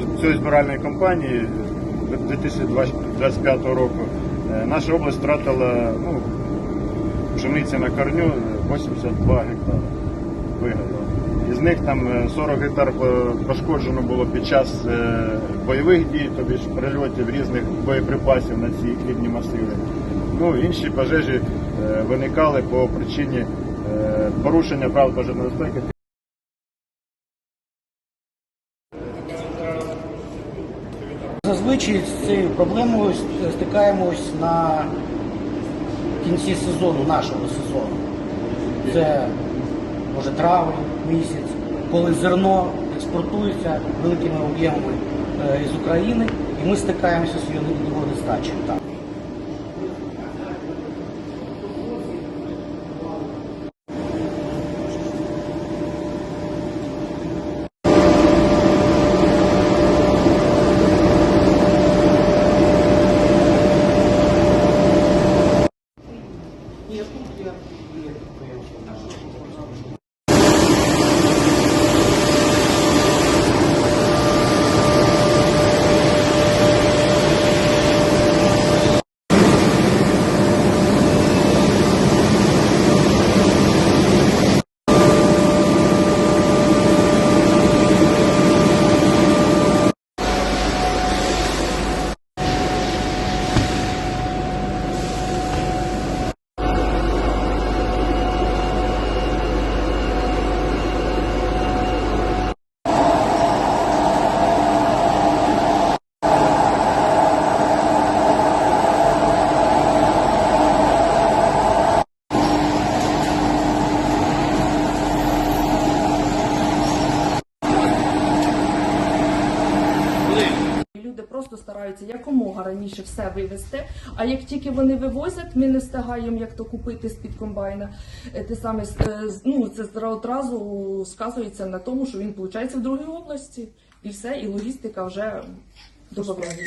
З цієї збиральної кампанії 2025 року е, наша область втратила ну, пшениці на корню 82 гектари вигадала. Із них там е, 40 гектар пошкоджено було під час е, бойових дій, тобі прильотів різних боєприпасів на ці хлібні масиви. Ну, інші пожежі е, виникали по причині е, порушення правил пожежної безпеки Зазвичай з цією проблемою стикаємось на кінці сезону, нашого сезону. Це може травень місяць, коли зерно експортується великими об'ємами з України, і ми стикаємося з його нестачею. Так. Люди просто стараються якомога раніше все вивезти. А як тільки вони вивозять, ми не встигаємо як то купити з під комбайна. е, Те саме е, ну це одразу сказується на тому, що він виходить в другій області, і все, і логістика вже додається.